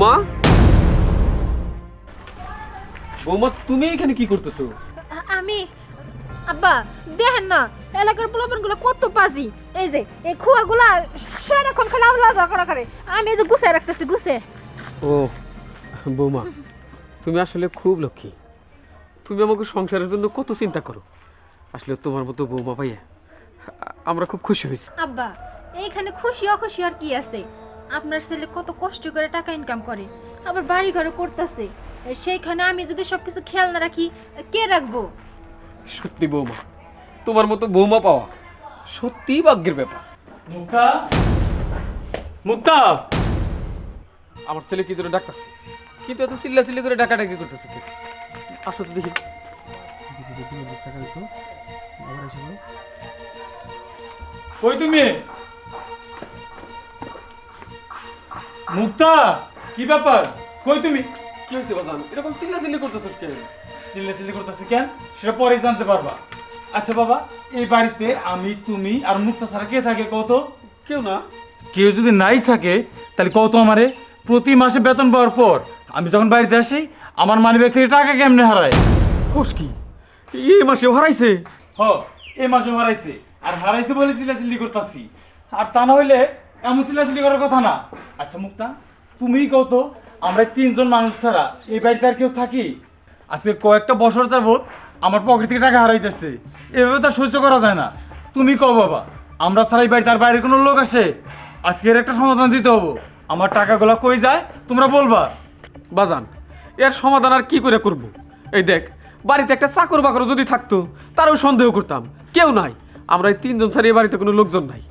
বৌমা? বৌমা তুমি এখানে কি করতেছো? আমি? আব্বা দেখেন না এলাকার প্লাবনগুলো কত পাজি। এই যে এই খোয়াগুলা সারাক্ষণ খালি আওয়াজ করা করে। আমি এই যে গুছায় রাখতেছি গুছে। ও বৌমা তুমি আসলে খুব লক্ষ্মী। তুমি আমাকে সংসারের জন্য কত চিন্তা করো। আসলে তোমার মতো বৌমা ভাইয়া আমরা খুব খুশি হয়েছি। আব্বা এইখানে খুশি অখুশি আর কি আছে? আপনার ছেলে কত কষ্ট করে টাকা ইনকাম করে আবার বাড়ি ঘরে করতেছে সেইখানে আমি যদি সবকিছু খেয়াল না রাখি কে রাখব? সত্যি বৌমা তোমার মতো বৌমা পাওয়া সত্যি ভাগ্যের ব্যাপার। মুক্তা? মুক্তা? আমার ছেলে কি ধরে ডাকতেছে? কিন্তু এত চিল্লা চিল্লি করে ডাকাডাকি করতেছে কে? আসো তো দেখি। কই তুমি? মুক্তা কি ব্যাপার? কই তুমি? কি হয়েছে বাজান? এরকম চিল্লা চিল্লি করতেছিস কেন? চিল্লা চিল্লি করতেছি কেন? সেটা পরে জানতে পারবা। আচ্ছা বাবা এই বাড়িতে আমি তুমি আর মুক্তা ছাড়া কে থাকে কত কেউ না। কেউ যদি নাই থাকে তাহলে কত আমারে? প্রতি মাসে বেতন পাওয়ার পর আমি যখন বাড়িতে আসি আমার মানি ব্যাগ থেকে টাকা কেমনে হারায়? কোষ কি? এই মাসে হারাইছে? হ এই মাসে হারাইছে। আর হারাইছে বলে চিল্লাচিল্লি করতেছি। আর তা না হইলে এমন চিল্লাচিল্লি করার কথা না। আচ্ছা মুক্তা, তুমিই কত আমরা তিনজন মানুষ ছাড়া এই বাড়িতে আর কেউ থাকি? আজকে কয়েকটা বছর যাবত আমার পকেট থেকে টাকা হারাইতেছে। এভাবে তো সহ্য করা যায় না। তুমি কও, বাবা, আমরা ছাড়া এই বাড়িতে আর বাইরে কোনো লোক আসে আজকের একটা সমাধান দিতে হব। আমার টাকাগুলো কই যায়, তোমরা বলবা। বাজান, এর সমাধান আর কি করে করব? এই দেখ, বাড়িতে একটা চাকর বাকর যদি থাকতো, তারও সন্দেহ করতাম। কেউ নাই। আমরা এই তিনজন ছাড়া এই বাড়িতে কোনো লোকজন নাই।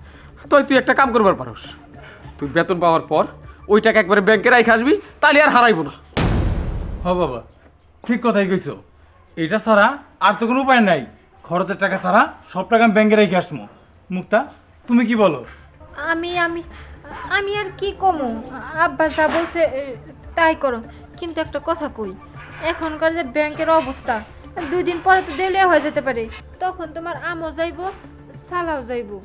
তাই তুই একটা কাম করবার পারস। তুই বেতন পাওয়ার পর ওই টাকা একবারে ব্যাংকে রাখে আসবি তাহলে আর হারাইবো না। হ বাবা ঠিক কথাই কইছো। এটা ছাড়া আর তো কোনো উপায় নাই। খরচের টাকা ছাড়া সব টাকা আমি ব্যাংকে রেখে আসব মুক্তা তুমি কি বলো? আমি আমি আমি আর কি কমু? আব্বা যা বলছে এ, তাই করো। কিন্তু একটা কথা কই এখনকার যে ব্যাংকের অবস্থা দুই দিন পরে তো দেউলিয়া হয়ে যেতে পারে। তখন তোমার আমও যাইবো সালাও যাইবো।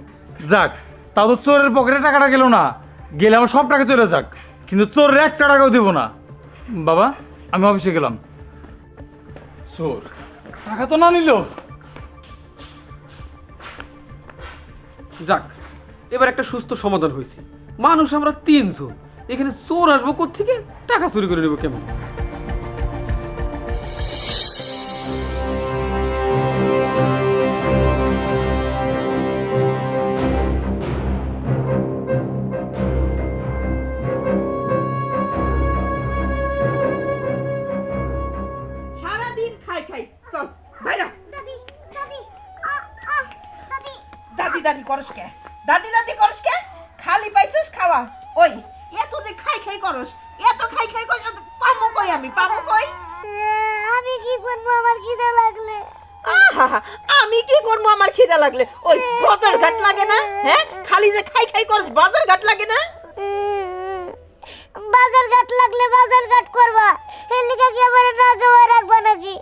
যাক তাও তো চোরের পকেটে টাকাটা গেল না। গেলে আমার সব টাকা চলে যাক। কিন্তু চোরের একটা টাকাও দেবো না। বাবা আমি অফিসে গেলাম। চোর। টাকা তো না নিল। যাক এবার একটা সুস্থ সমাধান হয়েছে। মানুষ আমরা তিনজন। এখানে চোর আসব থেকে টাকা চুরি করে নেব কেমন? ওই বাজার ঘাট লাগে না? হ্যাঁ? খালি যে খাই খাই করস বাজার ঘাট লাগে না? বাজার ঘাট লাগলে বাজার ঘাট করবা। হেলিকা কি আমার না খাওয়া রাখবা নাকি?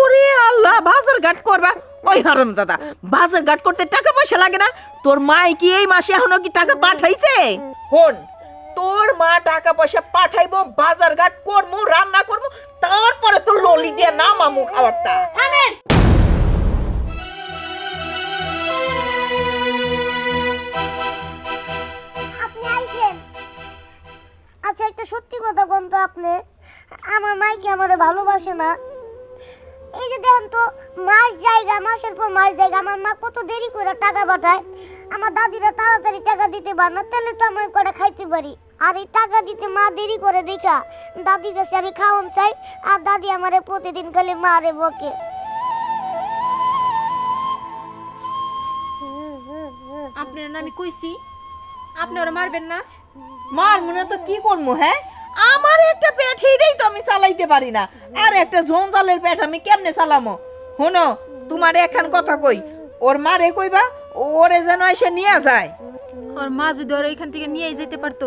ওরে আল্লাহ বাজার ঘাট করবা? ওই হারাম দাদা বাজার ঘাট করতে টাকা পয়সা লাগে না? তোর মা কি এই মাসে এখনও কি টাকা পাঠাইছে? হন তোর মা টাকা পয়সা পাঠাইবো বাজার ঘাট করমু রান্না করমু তারপরে তোর ললি দিয়ে না মামু খাবারটা। থামেন। আচ্ছা একটা সত্যি কথা কোন তো আপনি। আমার মাইকে আমারে ভালোবাসে না। এই যে দেখেন তো, মাস জায়গা, মাসের পর মাস জায়গা, আমার মা কত দেরি করে টাকা পাঠায়। আমার দাদিরা তাড়াতাড়ি টাকা দিতে পারে না, তাহলে তো আমি করে খাইতে পারি। আর এই টাকা দিতে মা দেরি করে দেখা। দাদির কাছে আমি খাওয়ান চাই, আর দাদি আমারে প্রতিদিন খালি মারে বকে। আপনার আমি কইছি আপনি ওরা মারবেন না। মার মনে তো কি করব হ্যাঁ? আমার একটা পেট হেইটাই তো আমি চালাইতে পারি না। আর একটা ঝঞ্ঝালের পেট আমি কেমনে চালামো? শোনো তোমার এখন কথা কই ওর মারে কইবা ওরে যেন এসে নিয়ে যায়। ওর মা যদি ওর এখান থেকে নিয়ে যেতে পারতো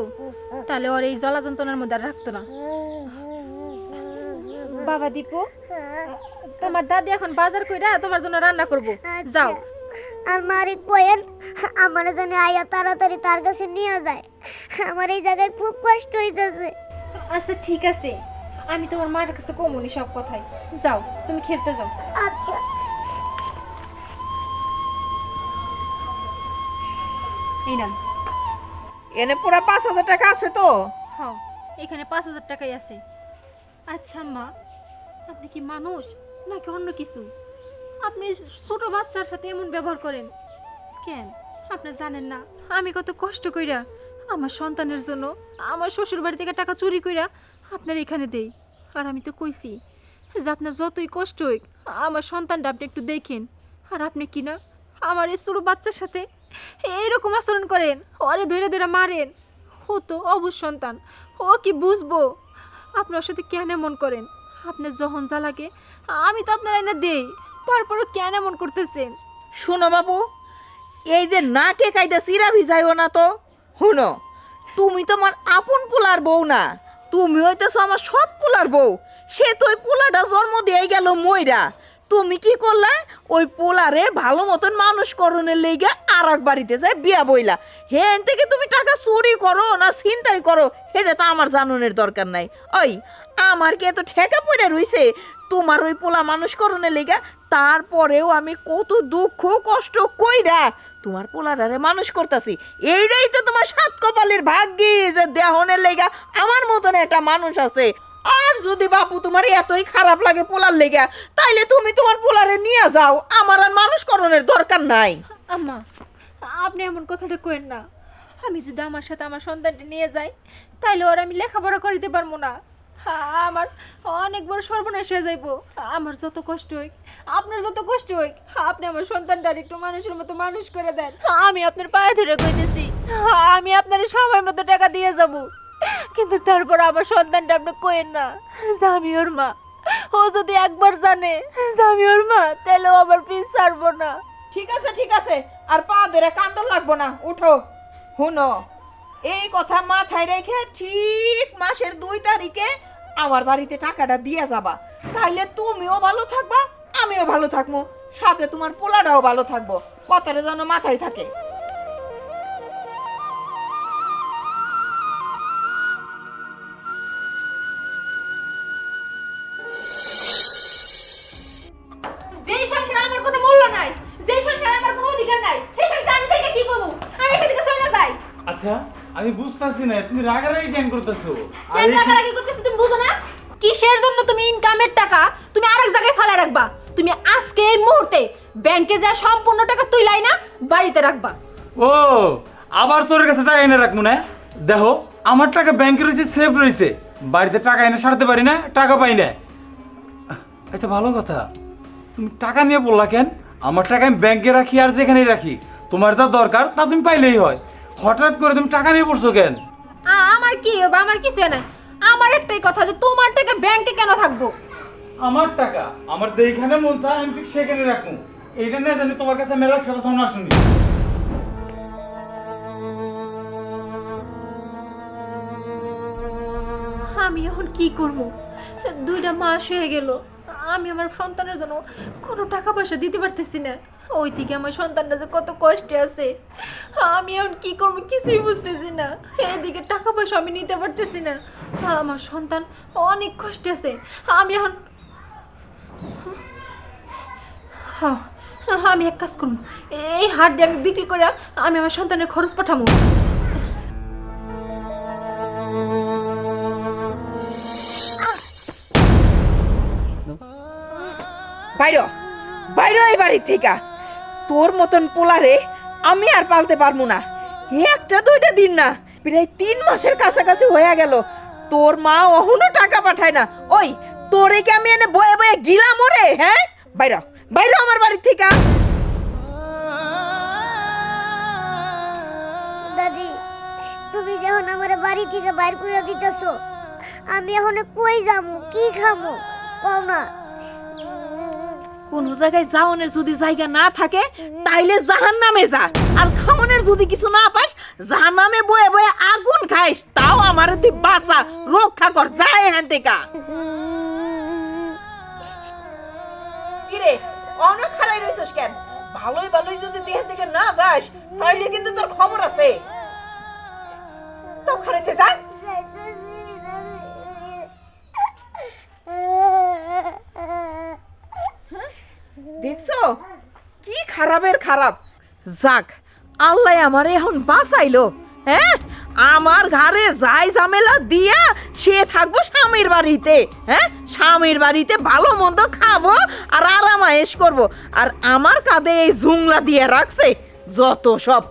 তাহলে ওর এই জলা যন্ত্রণার মধ্যে আর রাখতো না। বাবা দীপু তোমার দাদি এখন বাজার কইরা তোমার জন্য রান্না করব। যাও। আর মারি কোয়েন আমার জন্য আয়া তাড়াতাড়ি তার কাছে নিয়ে যায়। আমার এই জায়গায় খুব কষ্ট হইতেছে। আচ্ছা ঠিক আছে। আমি তোমার মায়ের কাছে কমুনি সব কথাই। যাও তুমি খেলতে যাও। আচ্ছা। এই নাম এনে পুরা পাঁচ হাজার টাকা আছে তো? হ্যাঁ এখানে পাঁচ হাজার টাকাই আছে। আচ্ছা মা আপনি কি মানুষ নাকি অন্য কিছু? আপনি ছোট বাচ্চার সাথে এমন ব্যবহার করেন? কেন? আপনি জানেন না। আমি কত কষ্ট কইরা আমার সন্তানের জন্য আমার শ্বশুর বাড়ি থেকে টাকা চুরি কইরা আপনার এখানে দেই। আর আমি তো কইছি যে আপনার যতই কষ্ট হোক আমার সন্তানটা আপনি একটু দেখেন। আর আপনি কি না আমার এই ছোটো বাচ্চার সাথে এইরকম আচরণ করেন ওরে ধরে ধরে মারেন। ও তো অবুজ সন্তান, ও কি বুঝব? আপনার সাথে কেন এমন করেন? আপনার যখন যা লাগে, আমি তো আপনার এনে দেই। তারপরও কেন এমন করতেছেন? শোনো বাবু, এই যে নাকে কাইটা চিরা ভিজাইও না তো। শুনো, তুমি তোমার আপন পোলার বউ না। তুমি হইতেছো আমার সৎ পোলার বউ। সে তো ওই পোলাটা জন্ম দিয়ে গেল মইরা। তুমি কি করলে? ওই পোলারে ভালো মতন মানুষ করণের লেগে আর এক বাড়িতে যায় বিয়া বইলা। হেন থেকে তুমি টাকা চুরি করো না ছিনতাই করো এটা তো আমার জানুনের দরকার নাই। ওই, আমার কি এত ঠেকা পড়ে রইছে? তোমার ওই পোলা মানুষ করণের লেগে তারপরেও আমি কত দুঃখ, কষ্ট কইরা তোমার পোলাটারে মানুষ করতেছি। এইটাই তো তোমার সাত কপালের ভাগ্যি যে দেহনের লেগা আমার মতন একটা মানুষ আছে। আর যদি বাপু তোমার এতই খারাপ লাগে পোলার লেগা, তাইলে তুমি তোমার পোলারে নিয়ে যাও। আমার আর মানুষ করণের দরকার নাই। আম্মা, আপনি এমন কথাটা কইেন না। আমি যদি আমার সাথে আমার সন্তানটি নিয়ে যাই, তাইলে ওর আমি লেখাপড়া করিতে পারব না। আমার অনেক বড় সর্বনাশ হয়ে যাইব। আমার যত কষ্ট হোক, আপনার যত কষ্ট হোক, আপনি আমার সন্তানটার একটু মানুষের মতো মানুষ করে দেন। আমি আপনার পায়ে ধরে কইতেছি, আমি আপনার সময় মতো টাকা দিয়ে যাব। কিন্তু তারপর আমার সন্তানটা আপনি কইেন না আমি ওর মা। ও যদি একবার জানে আমি ওর মা, তাহলে আমার পিস ছাড়বো না। ঠিক আছে ঠিক আছে, আর পা ধরে কান্দন লাগবো না, উঠো। হুনো, এই কথা মাথায় রেখে ঠিক মাসের দুই তারিখে আমার বাড়িতে টাকাটা দিয়ে যাবা। তাইলে তুমিও ভালো থাকবা আমিও ভালো থাকব। সাথে তোমার পোলাটাও ভালো থাকব। কথাটা যেন মাথায় থাকে। আমি আচ্ছা আমি বুঝতেছি না তুমি রাগারাগি কেন করতেছো? আর রাগারাগি করতেছি? কিসের জন্য তুমি ইনকামের টাকা তুমি আরেক জায়গায় ফেলে রাখবা। তুমি আজকে এই মুহূর্তে ব্যাংকে যা সম্পূর্ণ টাকা তুইলাই না বাড়িতে রাখবা। ও আবার তোর কাছে টাকা এনে রাখব না? দেখো আমার টাকা ব্যাংকে রয়েছে সেভ রয়েছে। বাড়িতে টাকা এনে সারতে পারি না টাকা পাই না। আচ্ছা ভালো কথা। তুমি টাকা নিয়ে বললা কেন? আমার টাকা আমি ব্যাংকে রাখি আর যেখানেই রাখি। তোমার যা দরকার তা তুমি পাইলেই হয়। হঠাৎ করে তুমি টাকা নিয়ে পড়ছো কেন? আমার কি আমার কিছু না আমার একটাই কথা যে তোমার টাকা ব্যাংকে কেন থাকব? আমার টাকা? আমার যেইখানে মন চায় আমি ঠিক সেখানে রাখব। এইটা না জানি তোমার কাছে মেলা কথা তখন শুনি আমি এখন কি করব? দুইটা মাস হয়ে গেল। আমি আমার সন্তানের জন্য কোনো টাকা পয়সা দিতে পারতেছি না। ওই থেকে আমার সন্তানটা যে কত কষ্টে আছে। আমি এখন কি করব কিছুই বুঝতেছি না। এদিকে টাকা পয়সা আমি নিতে পারতেছি না। আমার সন্তান অনেক কষ্টে আছে। আমি এখন হ্যাঁ, আমি এক কাজ করব। এই হাট আমি বিক্রি করে আমি আমার সন্তানের খরচ পাঠাবো। বাইর বাইর এই বাড়ি থেকে। তোর মতন পোলারে আমি আর পালতে পারব না। একটা দুইটা দিন না, প্রায় তিন মাসের কাছাকাছি হয়ে গেল। তোর মা অহনো টাকা পাঠায় না। ওই, তোরে কি আমি এনে বয়ে বয়ে গিলাম ওরে হ্যাঁ? বাইর বাইর আমার বাড়ি থেকে। দাদি, তুমি যখন আমার বাড়ি থেকে বাইর করে দিতেছো, আমি এখন কই যামু কি খামু কও না। কোন জায়গায় যাওনের যদি জায়গা না থাকে, তাইলে জাহান নামে যা। আর খাওনের যদি কিছু না পাস জাহান নামে বয়ে বয়ে আগুন খাইস, তাও আমার তুই বাঁচা, রক্ষা কর যায় এখান থেকে। কিরে অনেক খারাই রইছিস কেন? ভালোই ভালোই যদি তুই থেকে না যাস, তাইলে কিন্তু তোর খবর আছে। তো খারাইতে যা। দেখছ? কি খারাপের খারাপ? যাক, আল্লাহ আমার এখন বাঁচাইলো হ্যাঁ? আমার ঘরে যাই ঝামেলা দিয়া সে থাকব স্বামীর বাড়িতে হ্যাঁ? স্বামীর বাড়িতে ভালো মন্দ খাব আর আরামায়েশ করব। আর আমার কাঁধে এই জুংলা দিয়ে রাখছে, যত সব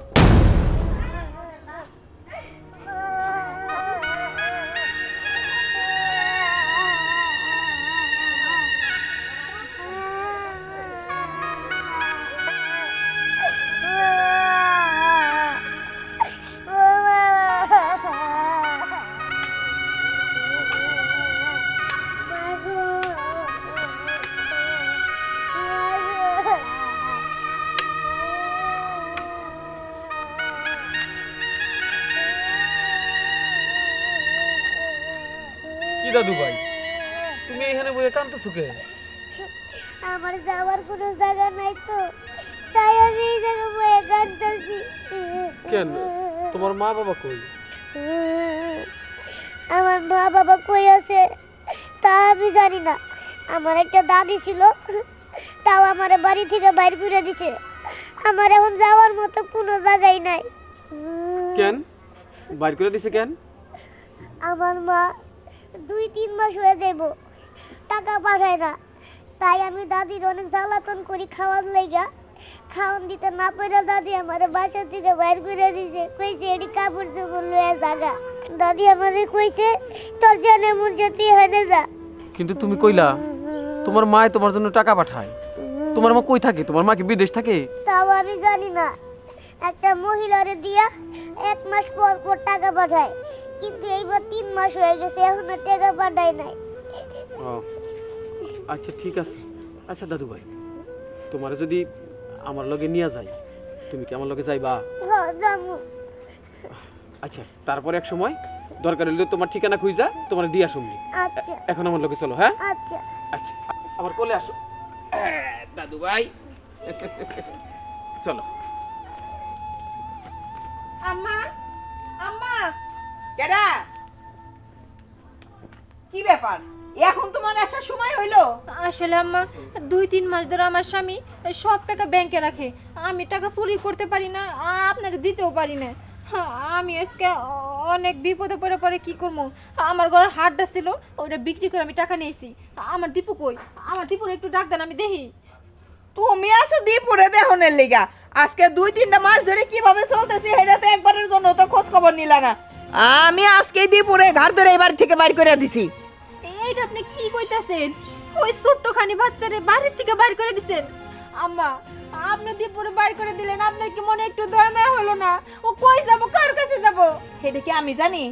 কে আমার যাওয়ার কোনো জায়গা নাই তো তাই আমি এই জায়গা বয়ে কাঁদতেছি কেন? তোমার মা বাবা কই? আমার মা বাবা কই আছে তা আমি জানি না। আমার একটা দাদি ছিল তাও আমার বাড়ি থেকে বাইর করে দিছে। আমার এখন যাওয়ার মতো কোনো জায়গাই নাই। কেন? বাইর করে দিছে কেন? আমার মা দুই তিন মাস হয়ে যাইব। টাকা পাঠায় না। তাই আমি দাদির অনেক জ্বালাতন করি খাওয়ার লেগা। খাওয়ান দিতে না পেরে দাদি আমার বাসা থেকে বাইর করে দিছে। কইছে এটি কাপড় চোপড় লয়ে জাগা দাদি আমাদের কইছে তোর জানে মন যেতে হেনে যা। কিন্তু তুমি কইলা তোমার মায় তোমার জন্য টাকা পাঠায়। তোমার মা কই থাকে? তোমার মা কি বিদেশ থাকে? তাও আমি জানি না। একটা মহিলারে দিয়া এক মাস পর পর টাকা পাঠায়। কিন্তু এইবার তিন মাস হয়ে গেছে এখনও টাকা পাঠায় নাই। আচ্ছা ঠিক আছে। আচ্ছা দাদু ভাই তোমার যদি আমার লগে নিয়ে যাই তুমি কি আমার লগে যাইবা? হ জামু আচ্ছা তারপরে এক সময় দরকার হলে তোমার ঠিকানা খুঁজা তোমার দিয়া শুনবি। আচ্ছা। এখন আমার লগে চলো হ্যাঁ? আচ্ছা। আচ্ছা আমার কোলে আসো। দাদু ভাই চলো। আম্মা আম্মা। কেডা? কি ব্যাপার? এখন তোমার আসার সময় হইল? আসলে আম্মা দুই তিন মাস ধরে আমার স্বামী সব টাকা ব্যাংকে রাখে। আমি টাকা চুরি করতে পারি না আর আপনাকে দিতেও পারি না। হ্যাঁ, আমি আজকে অনেক বিপদে পড়ে পরে কি করব? আমার ঘরে হাটটা ছিল ওটা বিক্রি করে আমি টাকা নিয়েছি। আমার দীপু কই? আমার দীপুর একটু ডাক দেন আমি দেখি। তুমি আসো দীপুরে দেহনের লিগা। আজকে দুই তিনটা মাস ধরে কীভাবে চলতেছে সেটা তো একবারের জন্য তো খোঁজ খবর নিলা না। আমি আজকে দীপুরে ঘর ধরে এবার থেকে বাইর করে দিছি। এইটা আপনি কি কইতাছেন? ওই ছোট্টখানি বাচ্চারে বাড়ির থেকে বাইর করে দিছেন। আম্মা, আপনি দীপুরে বাইর করে দিলেন, আপনার কি মনে একটু দয়া হলো না? ও কই যাব, কার কাছে যাব? সেটা কি আমি জানি?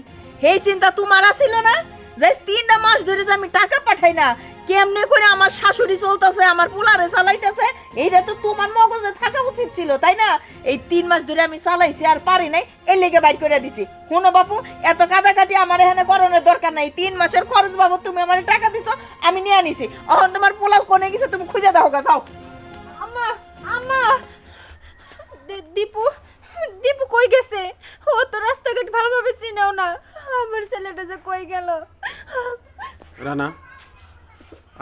এই চিন্তা তোমার ছিল না? যে তিনটা মাস ধরে যে আমি টাকা পাঠাই না কেমনে করে আমার শাশুড়ি চলতেছে আমার পোলারে চালাইতেছে এইটা তো তোমার মগজে থাকা উচিত ছিল তাই না? এই তিন মাস ধরে আমি চালাইছি আর পারি নাই এই লেগে বাইর করে দিছি। কোনো বাপু এত কাটাকাটি আমার এখানে করণের দরকার নাই। তিন মাসের খরচ বাবু তুমি আমার টাকা দিছো আমি নিয়ে আনিছি। এখন তোমার পোলাও কোনে গেছে তুমি খুঁজে দাও গা যাও। আম্মা আম্মা! দীপু দীপু কই গেছে? ও তো রাস্তাঘাট ভালোভাবে চিনেও না। আমার ছেলেটা যে কই গেল? রানা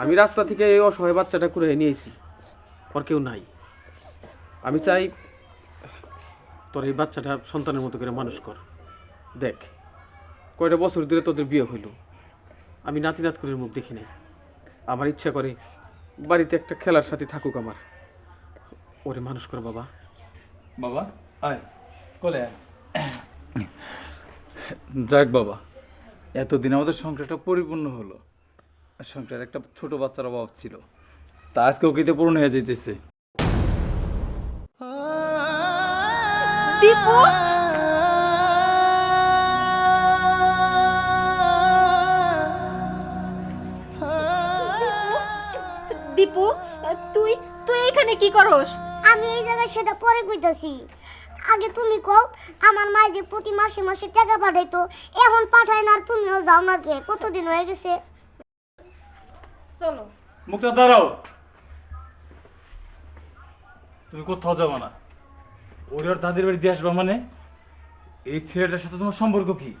আমি রাস্তা থেকে এই অসহায় বাচ্চাটা করে নিয়েছি। ওর কেউ নাই। আমি চাই তোর এই বাচ্চাটা সন্তানের মতো করে মানুষ কর। দেখ কয়টা বছর ধরে তোদের বিয়ে হইল। আমি নাতি নাত করে মুখ দেখি নাই। আমার ইচ্ছা করে বাড়িতে একটা খেলার সাথে থাকুক আমার। ওরে মানুষ কর বাবা। বাবা আয় কোলে আয়। যাক বাবা এতদিন আমাদের সংসারটা পরিপূর্ণ হলো। সংসারে একটা ছোট বাচ্চার অভাব ছিল। তা আজকে ওকে পূর্ণ হয়ে যাইতেছে। দীপু? দীপু তুই তুই এখানে কি করস? আমি এই জায়গায় সেটা পরে কইতাছি। আগে তুমি কও আমার মা যে প্রতি মাসে মাসে টাকা পাঠাইতো এখন পাঠায় না আর তুমিও যাও না কে? কতদিন হয়ে গেছে? চলো। মুক্তা দাঁড়াও। তুমি কোথাও যাবে না। ওর আর দাদির বাড়ি দিয়ে আসবা মানে? এই ছেলেটার সাথে তোমার সম্পর্ক কি?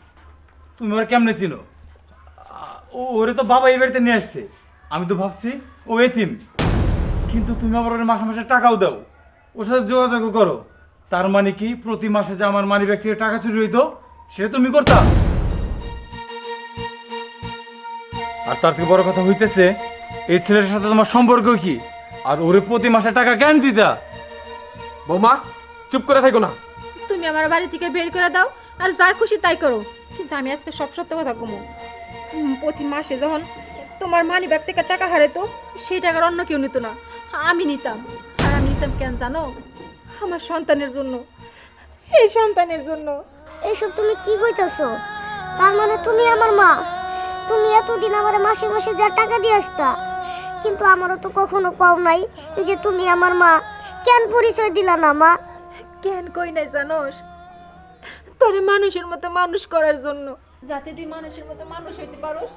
তুমি ওর কেমনে চিনো? ও ওরে তো বাবা এই বাড়িতে নিয়ে আসছে। আমি তো ভাবছি ও এতিম। কিন্তু তুমি আবার ওর মাসে মাসে টাকাও দাও। ওর সাথে যোগাযোগ করো। তার মানে কি, প্রতি মাসে যে আমার মানি ব্যাগ টাকা চুরি হইতো সেটা তুমি করতাম আর তার থেকে বড় কথা হইতেছে এই ছেলের সাথে তোমার সম্পর্ক কি? আর ওরে প্রতি মাসে টাকা কেন দিতা? বৌমা চুপ করে থাকো না। তুমি আমার বাড়ি থেকে বের করে দাও আর যা খুশি তাই করো। কিন্তু আমি আজকে সব সত্য কথা কমো। প্রতি মাসে যখন তোমার মানি ব্যাগ থেকে টাকা হারাইতো সেই টাকার অন্য কেউ নিত না। আমি নিতাম। আর আমি নিতাম কেন জানো? আমার সন্তানের জন্য। এই সন্তানের জন্য। এইসব তুমি কি কইতাছো? তার মানে তুমি আমার মা। তুমি এতদিন আমার মাসে মাসে যা টাকা দিয়ে আসতা কিন্তু আমারও তো কখনো কম নাই যে তুমি আমার মা। কেন পরিচয় দিলা না মা? কেন কই নাই জানোস? তোরে মানুষের মতো মানুষ করার জন্য। যাতে তুই মানুষের মতো মানুষ হইতে পারোস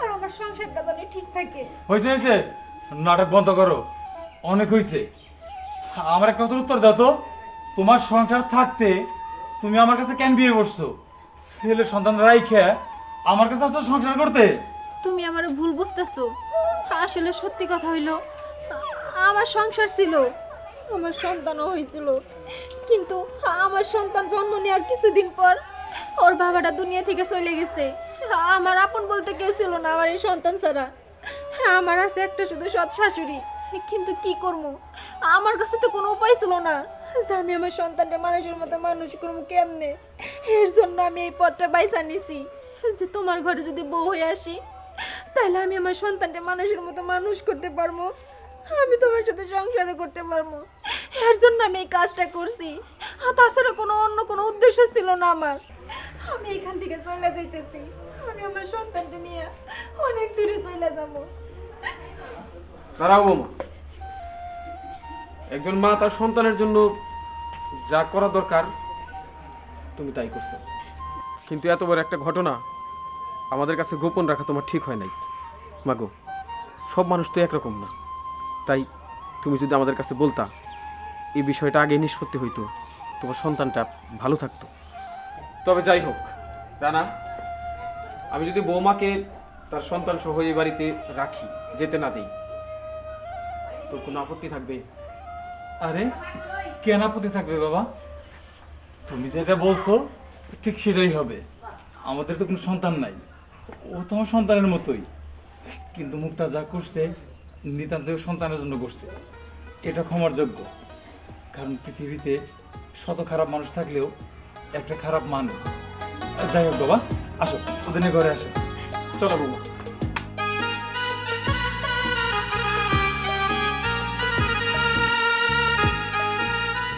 আর আমার সংসারটা যেন ঠিক থাকে। হয়েছে হয়েছে নাটক বন্ধ করো। অনেক হয়েছে আমার একটা কথার উত্তর দাও তো। তোমার সংসার থাকতে তুমি আমার কাছে কেন বিয়ে করছ? ছেলে সন্তান রাইখে আমার কাছে আসতো সংসার করতে? তুমি আমার ভুল বুঝতেছো। আসলে সত্যি কথা হইল, আমার সংসার ছিল, আমার সন্তানও হয়েছিল। কিন্তু আমার সন্তান জন্ম নেওয়ার কিছুদিন পর ওর বাবাটা দুনিয়া থেকে চলে গেছে। আমার আপন বলতে কেউ ছিল না আমার এই সন্তান ছাড়া। আমার আছে একটা শুধু সৎ শাশুড়ি, কিন্তু কি করব? আমার কাছে তো কোনো উপায় ছিল না যে আমি আমার সন্তানটা মানুষের মতো মানুষ করব কেমনে? এর জন্য আমি এই পথটা বাইসা নিছি। যে তোমার ঘরে যদি বউ হয়ে আসি, তাহলে আমি আমার সন্তানটা মানুষের মতো মানুষ করতে পারব। আমি তোমার সাথে সংসারও করতে পারব। এর জন্য আমি এই কাজটা করছি। আর তাছাড়া কোনো অন্য কোনো উদ্দেশ্য ছিল না আমার। আমি এখান থেকে চলে যাইতেছি। আমি আমার সন্তানটা নিয়ে অনেক দূরে চলে যাব। দাঁড়াও বৌমা। একজন মা তার সন্তানের জন্য যা করা দরকার, তুমি তাই করছ। কিন্তু এত বড় একটা ঘটনা আমাদের কাছে গোপন রাখা তোমার ঠিক হয় নাই। মাগো, সব মানুষ তো একরকম না। তাই তুমি যদি আমাদের কাছে বলতা, এই বিষয়টা আগে নিষ্পত্তি হইতো, তোমার সন্তানটা ভালো থাকতো। তবে যাই হোক, রানা, আমি যদি বৌমাকে তার সন্তান সহ এই বাড়িতে রাখি, যেতে না দিই, তোর কোনো আপত্তি থাকবে? আরে, কেন আপত্তি থাকবে বাবা? তুমি যেটা বলছো, ঠিক সেটাই হবে। আমাদের তো কোনো সন্তান নাই। ও তোমার সন্তানের মতোই। কিন্তু মুক্তা যা করছে, নিতান্ত সন্তানের জন্য করছে। এটা ক্ষমার যোগ্য। কারণ পৃথিবীতে শত খারাপ মানুষ থাকলেও একটা খারাপ মানুষ যাই হোক বাবা, আসো, ওদের ঘরে আসো। চলো বৌমা।